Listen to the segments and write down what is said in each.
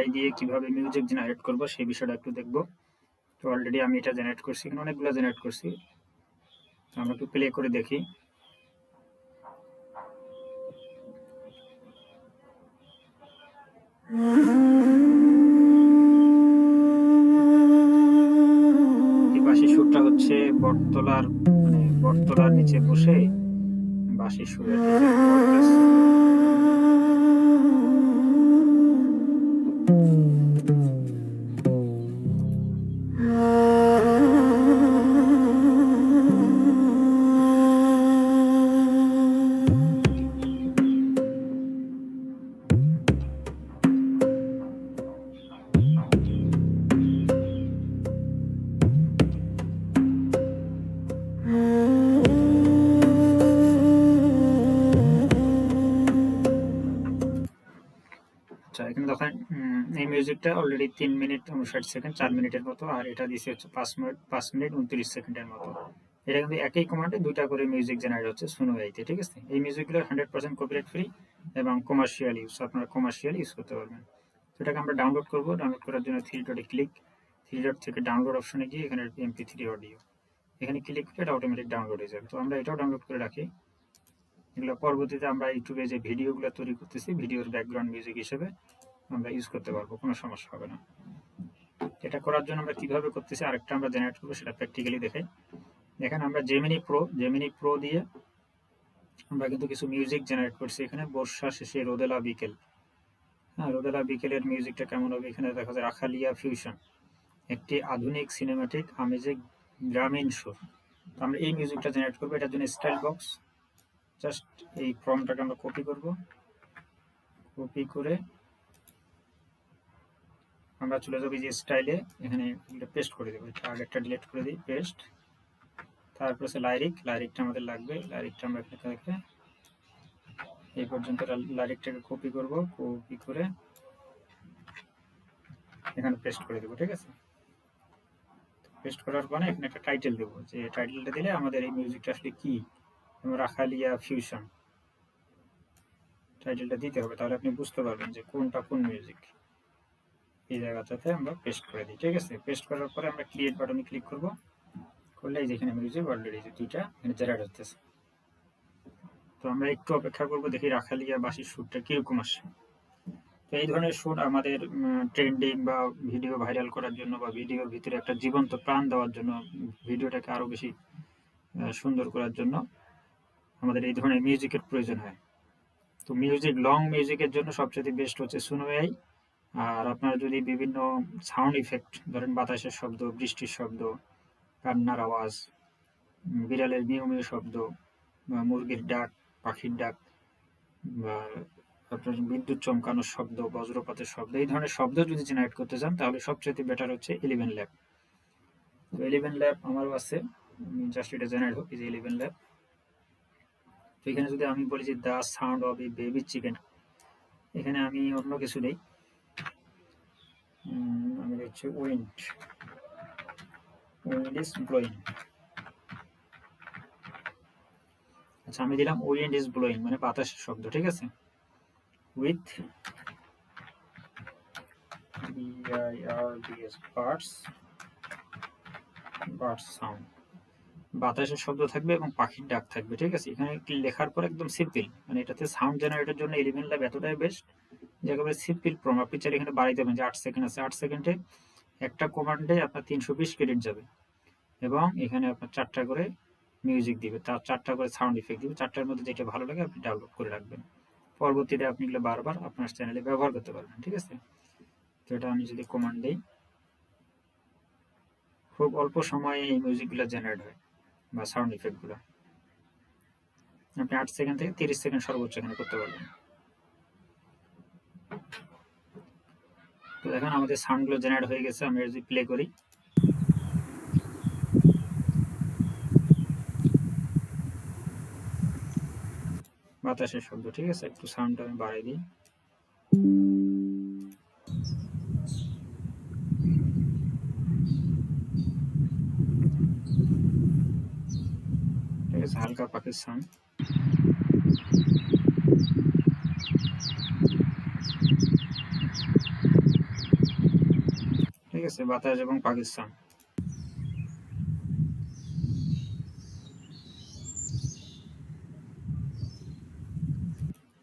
AI দিয়ে কীভাবে music generate করব সেই বিষয়টা একটু দেখব। তো অলরেডি আমি এটা জেনারেট করছি এখানে অনেকগুলো জেনারেট করছি। আমরা একটু প্লে করে দেখি। বাঁশি সুরটা হচ্ছে বটতলার মানে বটতলার নিচে বসে বাঁশি সুরের আচ্ছা এখানে দেখেন এই মিউজিকটা অলরেডি তিন মিনিট উনষাট সেকেন্ড চার মিনিটের মতো, আর এটা দিছে হচ্ছে পাঁচ মিনিট পাঁচ মিনিট উনত্রিশ সেকেন্ডের মতো। এটা কিন্তু একই কমান্ডে দুইটা করে মিউজিক জেনারেট হচ্ছে শুনো গাইতে ঠিক আছে? এই মিউজিকগুলো হান্ড্রেড পার্সেন্ট কপিরাইট ফ্রি এবং কমার্শিয়াল ইউজ আপনারা কমার্শিয়াল ইউজ করতে পারবেন। তো এটাকে আমরা ডাউনলোড করব ডাউনলোড করার জন্য থ্রি ডটে ক্লিক থ্রি ডট থেকে ডাউনলোড অপশনে গিয়ে এখানে এমপি থ্রি অডিও এখানে ক্লিক করে এটা অটোমেটিক ডাউনলোড হয়ে যাবে। তো আমরা এটাও ডাউনলোড করে রাখি। এগুলো পরবর্তীতে আমরা ইউটিউবে যে ভিডিওগুলো তৈরি করতেছি, ভিডিওর ব্যাকগ্রাউন্ড মিউজিক হিসেবে আমরা ইউজ করতে পারব, কোনো সমস্যা হবে না। এটা করার জন্য আমরা কীভাবে করতেছি, আরেকটা আমরা জেনারেট করব, সেটা প্র্যাকটিক্যালি দেখে এখানে আমরা জেমিনি প্রো জেমিনি প্রো দিয়ে আমরা কিন্তু কিছু মিউজিক জেনারেট করছি এখানে। বর্ষা শেষে রোদেলা বিকেল। হ্যাঁ রোদেলা বিকেলের মিউজিকটা কেমন হবে? এখানে দেখা যায় রাখালিয়া ফিউশন একটি আধুনিক সিনেমাটিক আমেজে গ্রামীণ তো আমরা এই মিউজিকটা জেনারেট করব, এটার জন্য স্টাইল বক্স জাস্ট এই ফর্মটাকে আমরা কপি করব। কপি করে আমরা চলে যাব যে স্টাইলে এখানে পেস্ট করে দেবো। আগেরটা ডিলিট করে দিই পেস্ট তারপর হচ্ছে লাইরিক লাইরিকটা আমাদের লাগবে। লাইরিকটা আমরা এখানে এই পর্যন্ত লাইরিকটাকে কপি করব। কপি করে এখানে পেস্ট করে দেবো, ঠিক আছে? পেস্ট করার পরে এখানে একটা টাইটেল দেবো। যে টাইটেলটা দিলে আমাদের এই মিউজিকটা আসলে কি? রাখালিয়া ফিউশন টাইটেলটা দিতে হবে, তাহলে আপনি বুঝতে পারবেন যে কোনটা কোন মিউজিক এই জায়গাটাতে আমরা পেস্ট করে দিই, ঠিক আছে? পেস্ট করার পরে আমরা ক্রিয়েট বাটনে ক্লিক করব। করলে এই যেখানে মিউজিক অলরেডি যে দুইটা জেনারেট হতেছে তো আমরা একটু অপেক্ষা করব, দেখি রাখালিয়া বাসির সুরটা কীরকম আসে। তো এই ধরনের সুর আমাদের ট্রেন্ডিং বা ভিডিও ভাইরাল করার জন্য বা ভিডিওর ভিতরে একটা জীবন্ত প্রাণ দেওয়ার জন্য ভিডিওটাকে আরও বেশি সুন্দর করার জন্য আমাদের এই ধরনের মিউজিকের প্রয়োজন হয়। তো মিউজিক লং মিউজিকের জন্য সবচেয়ে বেস্ট হচ্ছে সুনো এআই আর আপনারা যদি বিভিন্ন সাউন্ড ইফেক্ট ধরেন বাতাসের শব্দ, বৃষ্টির শব্দ, কান্নার আওয়াজ বিড়ালের মিউ শব্দ, বা মুরগির ডাক, পাখির ডাক, বা আপনার বিদ্যুৎ চমকানোর শব্দ, বজ্রপাতের শব্দ, এই ধরনের শব্দ যদি জেনারেট করতে চান, তাহলে সবচেয়ে বেটার হচ্ছে ইলেভেন ল্যাব তো ইলেভেন ল্যাব আমারও আছে। জাস্ট এটা জেনারেট হোক ইলেভেন ল্যাব তো এখানে যদি আমি বলি যে the sound of a baby chicken, এখানে আমি অন্য কিছু নেই। আমি হচ্ছে উইন্ড। Wind is blowing. আচ্ছা আমি দিলাম উইন্ড ইজ ব্লোয়িং মানে বাতাসের শব্দ, ঠিক আছে? With birds birds sound. বাতাসের শব্দ থাকবে এবং পাখির ডাক থাকবে, ঠিক আছে? এখানে লেখার পর একদম সিম্পল মানে এটাতে সাউন্ড জেনারেটের জন্য এলিমেন্ট ল্যাব এতটাই বেস্ট যে একেবারে সিম্পল প্রম আপনি এখানে বাড়িয়ে দেবেন যে আট সেকেন্ড আছে। আট সেকেন্ডে একটা কমান্ডে আপনার তিনশো বিশ ক্রেডিট যাবে এবং এখানে আপনার চারটা করে মিউজিক দিবে। তার চারটা করে সাউন্ড ইফেক্ট দিবে। চারটার মধ্যে যেটা ভালো লাগে আপনি ডাউনলোড করে রাখবেন। পরবর্তীতে আপনি এগুলো বারবার আপনার চ্যানেলে ব্যবহার করতে পারবেন, ঠিক আছে? তো এটা আমি যদি কমান্ড দিই, খুব অল্প সময়ে এই মিউজিকগুলো জেনারেট হয়। বা সাউন্ড ইফেক্টগুলো আপনি আট সেকেন্ড থেকে তিরিশ সেকেন্ড সর্বোচ্চ এখানে করতে পারবেন। তো দেখেন, আমাদের সাউন্ডগুলো জেনারেট হয়ে গেছে আমি যদি প্লে করি। বাতাসের শব্দ, ঠিক আছে? একটু সাউন্ডটা আমি বাড়াই দিই। ঠিক আছে হালকা পাখির সাউন্ড আছে, বাতাস এবং পাকিস্তান।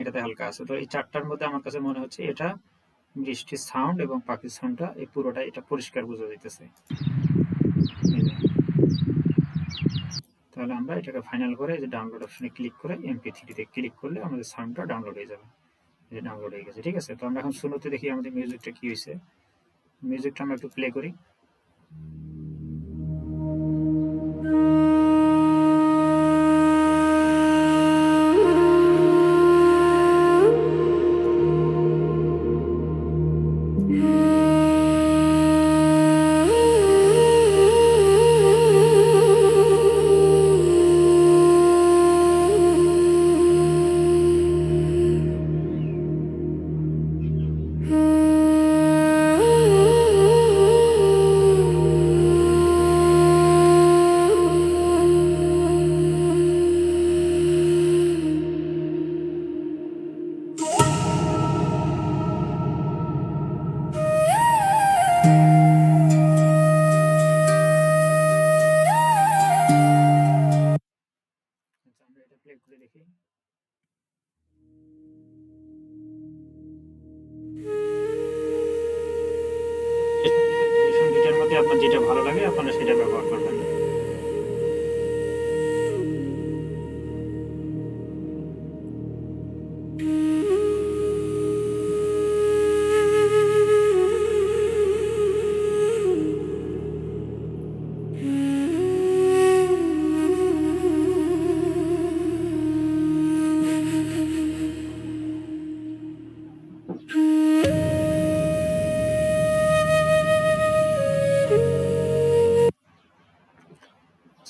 এটাতে হালকা আছে। তো এই চারটার মধ্যে আমার কাছে মনে হচ্ছে এটা বৃষ্টির সাউন্ড এবং পাকিস্তানটা, এই পুরোটা এটা পরিষ্কার বোঝা যাইতেছে। তাহলে আমরা এটাকে ফাইনাল করে যে ডাউনলোড অপশনে ক্লিক করে এমপি থ্রিতে ক্লিক করলে আমাদের সাউন্ডটা ডাউনলোড হয়ে যাবে। যে ডাউনলোড হয়ে গেছে, ঠিক আছে? তো আমরা এখন শুনোতে দেখি আমাদের মিউজিকটা কি হয়েছে। মিউজিকটা আমরা একটু প্লে করি।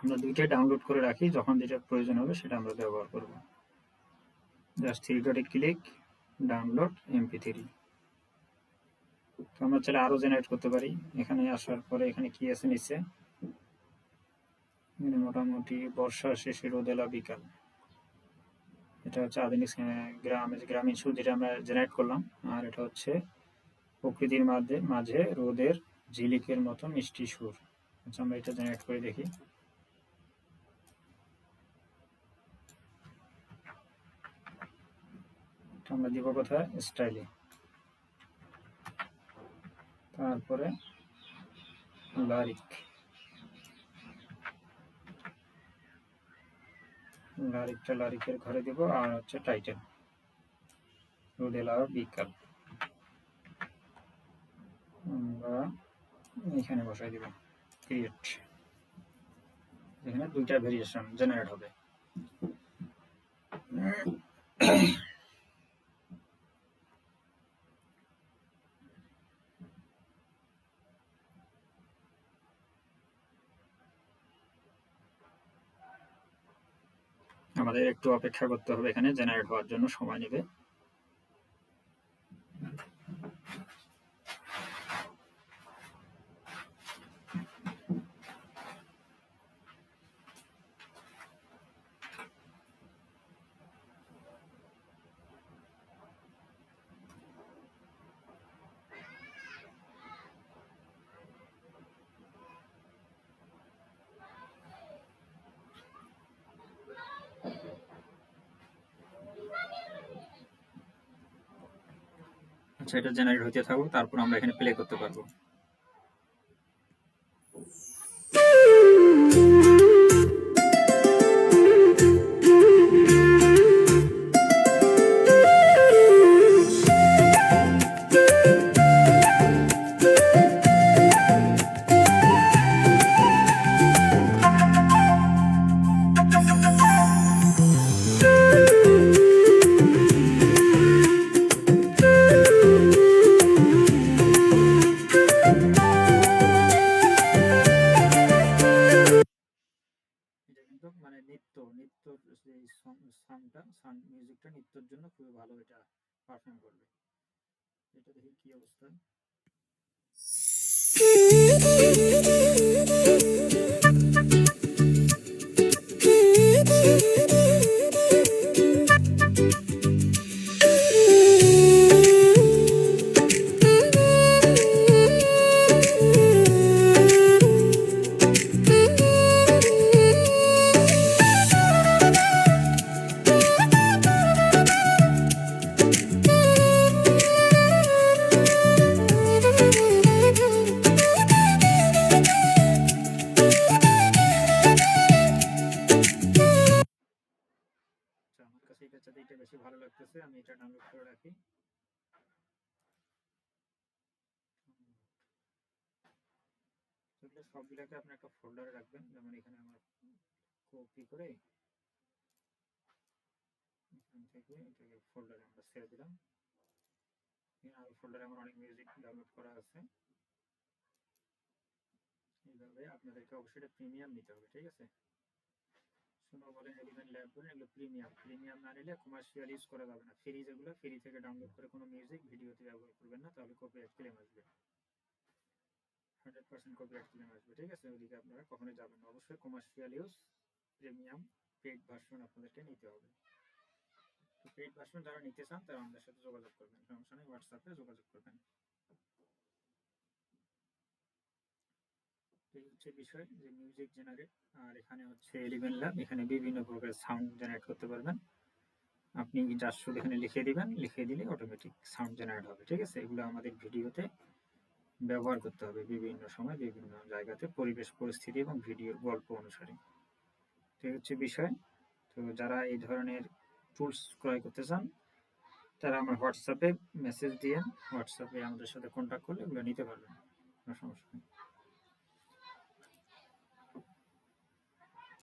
আমরা দুইটাই ডাউনলোড করে রাখি, যখন যেটা প্রয়োজন হবে সেটা আমরা ব্যবহার করব। জাস্ট থ্রি ডটে ক্লিক ডাউনলোড এমপি থ্রি তো আমরা চাইলে আরও জেনারেট করতে পারি। এখানে আসার পরে এখানে কি আছে নিচে? মোটামুটি বর্ষা শেষে রোদেলা বিকাল। এটা হচ্ছে আধুনিক গ্রাম গ্রামীণ সুর যেটা আমরা জেনারেট করলাম, আর এটা হচ্ছে প্রকৃতির মাঝে মাঝে রোদের ঝিলিকের মতো মিষ্টি সুর। আচ্ছা আমরা এটা জেনারেট করে দেখি। আমরা দিব কোথায়? স্টাইলে তারপরে লারিক লারিকটা লারিকের ঘরে দেব আর হচ্ছে টাইটেল রোদেলা বিকাল। আমরা এখানে বসাই দেব। ক্রিয়েট এখানে দুইটা ভেরিয়েশন জেনারেট হবে। আমাদের একটু অপেক্ষা করতে হবে এখানে জেনারেট হওয়ার জন্য সময় নেবে। এটা জেনারেট হতে থাকুক তারপর আমরা এখানে প্লে করতে পারব। কিন্তু মানে নৃত্য নৃত্য যে সাউন্ডটা সাউন্ড মিউজিকটা নৃত্যের জন্য খুবই ভালো এটা পারফর্ম করবে। এটা দেখি কি অবস্থা। বেশি ভালো লাগতেছে, আমি এটা ডাউনলোড করে রাখি। এগুলো সবগুলোকে আপনি একটা ফোল্ডারে রাখবেন, যেমন এখানে আমার কপি করে এখান থেকে এটাকে ফোল্ডারে আমরা ছেড়ে দিলাম। আর ফোল্ডারে আমার অনেক মিউজিক ডাউনলোড করা আছে। এইভাবে আপনাদেরকে অবশ্যই এটা প্রিমিয়াম নিতে হবে, ঠিক আছে? শুনো বলেন এলিভেন ল্যাব বলেন এগুলো প্রিমিয়াম প্রিমিয়াম না নিলে কমার্শিয়াল ইউজ করা যাবে না। ফ্রি যেগুলো ফ্রি থেকে ডাউনলোড করে কোনো মিউজিক ভিডিওতে ব্যবহার করবেন না, তাহলে কপিরাইট ক্লেম আসবে। হান্ড্রেড পার্সেন্ট কপিরাইট ক্লেম আসবে, ঠিক আছে? ওইদিকে আপনারা কখনোই যাবেন না। অবশ্যই commercial use premium paid version আপনাদেরকে নিতে হবে। তো পেড ভার্সন যারা নিতে চান, তারা আমাদের সাথে যোগাযোগ করবেন। সমস্যা নেই হোয়াটসঅ্যাপে যোগাযোগ করবেন। এই হচ্ছে বিষয় যে মিউজিক জেনারেট আর এখানে হচ্ছে এলিভেন ল্যাব এখানে বিভিন্ন প্রকার সাউন্ড জেনারেট করতে পারবেন। আপনি জাস্ট শুধু এখানে লিখে দিবেন, লিখে দিলে অটোমেটিক সাউন্ড জেনারেট হবে, ঠিক আছে? এগুলো আমাদের ভিডিওতে ব্যবহার করতে হবে বিভিন্ন সময়, বিভিন্ন জায়গাতে, পরিবেশ, পরিস্থিতি এবং ভিডিওর গল্প অনুসারে। তো হচ্ছে বিষয়। তো যারা এই ধরনের টুলস ক্রয় করতে চান, তারা আমার হোয়াটসঅ্যাপে মেসেজ দিয়ে হোয়াটসঅ্যাপে আমাদের সাথে কন্ট্যাক্ট করলে এগুলো নিতে পারবেন। কোনো সমস্যা নেই।